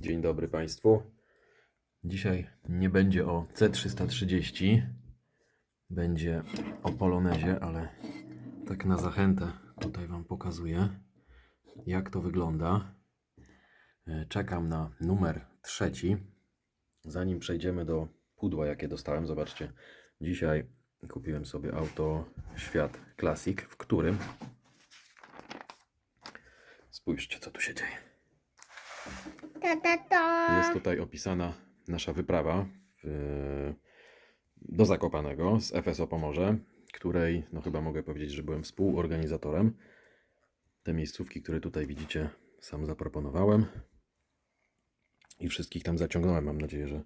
Dzień dobry Państwu. Dzisiaj nie będzie o C330, będzie o Polonezie, ale tak na zachętę tutaj Wam pokazuję, jak to wygląda. E, Czekam na numer trzeci. Zanim przejdziemy do pudła, jakie dostałem, zobaczcie, dzisiaj kupiłem sobie auto Świat Classic, w którym spójrzcie, co tu się dzieje. Ta, ta, ta. Jest tutaj opisana nasza wyprawa w, do Zakopanego z FSO Pomorze, której, no chyba mogę powiedzieć, że byłem współorganizatorem. Te miejscówki, które tutaj widzicie, sam zaproponowałem i wszystkich tam zaciągnąłem. Mam nadzieję, że,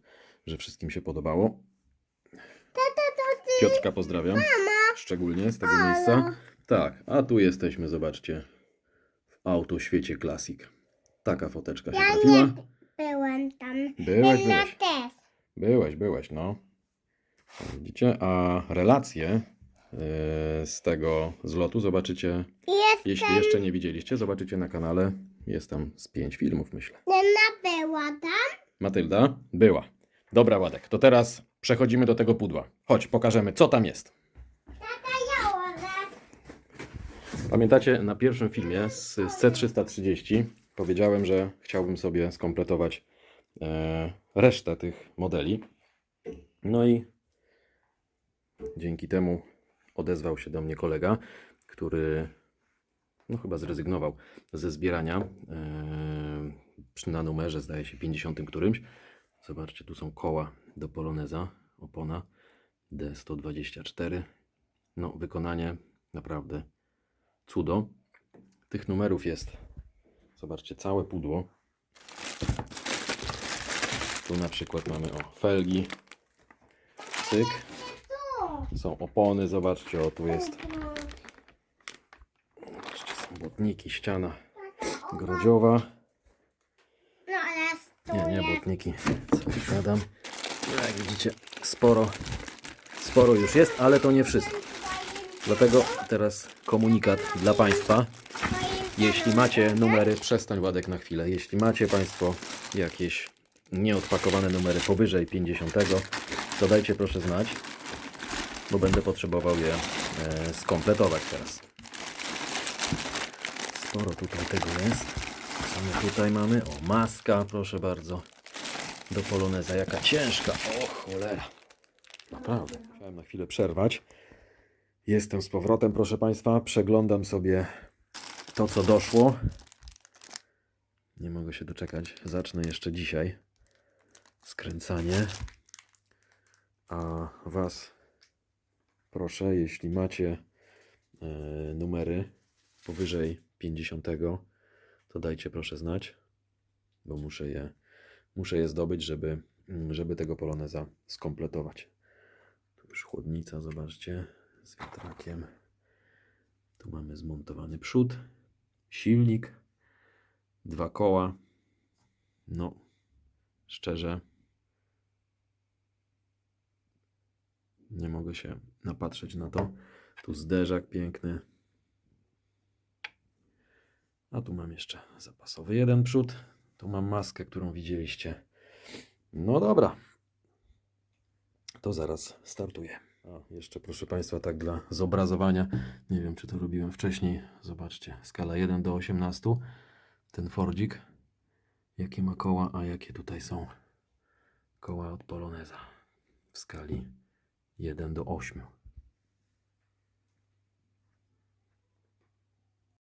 że wszystkim się podobało. Piotrka pozdrawiam, szczególnie z tego miejsca. Tak, a tu jesteśmy, zobaczcie, w autoświecie Classic. Taka foteczka się Ja trafiła. nie byłem tam. Byłeś, Jedna byłeś. też. Byłeś, byłeś, no. Widzicie? A relacje yy, z tego zlotu zobaczycie, Jest jeśli jeszcze nie widzieliście, zobaczycie na kanale. Jest tam z pięć filmów, myślę. jedna była tam. Matylda? Była. Dobra, Ładek, to teraz przechodzimy do tego pudła. Chodź, pokażemy, co tam jest. Tata. Pamiętacie, na pierwszym filmie z, z C330 powiedziałem, że chciałbym sobie skompletować e, resztę tych modeli. No i dzięki temu odezwał się do mnie kolega, który no chyba zrezygnował ze zbierania przy- na numerze, zdaje się 50 którymś. Zobaczcie, tu są koła do Poloneza, opona D124. No, wykonanie naprawdę cudo. Tych numerów jest, zobaczcie, całe pudło. Tu na przykład mamy o felgi, cyk, są opony, zobaczcie, o tu jest, zobaczcie, są błotniki, ściana grodziowa, No nie, nie jest. błotniki, co jak widzicie, sporo, sporo już jest, ale to nie wszystko, dlatego teraz komunikat dla Państwa, Jeśli macie numery, przestań Ładek na chwilę. Jeśli macie Państwo jakieś nieodpakowane numery powyżej 50, to dajcie proszę znać, bo będę potrzebował je e, skompletować teraz. Sporo tutaj tego jest. Co my tutaj mamy? O, maska, proszę bardzo. Do poloneza, jaka ciężka. O, cholera. Naprawdę. Musiałem na chwilę przerwać. Jestem z powrotem, proszę Państwa. Przeglądam sobie to, co doszło. Nie mogę się doczekać. Zacznę jeszcze dzisiaj skręcanie. A Was proszę, jeśli macie e, numery powyżej 50, to dajcie proszę znać, bo muszę je, muszę je zdobyć, żeby, żeby tego poloneza skompletować. Tu już chłodnica, zobaczcie, z wiatrakiem. Tu mamy zmontowany przód, silnik, dwa koła. No, szczerze, nie mogę się napatrzeć na to. Tu zderzak piękny. A tu mam jeszcze zapasowy jeden przód. Tu mam maskę, którą widzieliście. No dobra. To zaraz startuję. A, jeszcze proszę Państwa, tak dla zobrazowania. Nie wiem, czy to robiłem wcześniej. Zobaczcie, skala 1 do 18. Ten Fordzik. Jakie ma koła, a jakie tutaj są koła od Poloneza. W skali 1 do 8.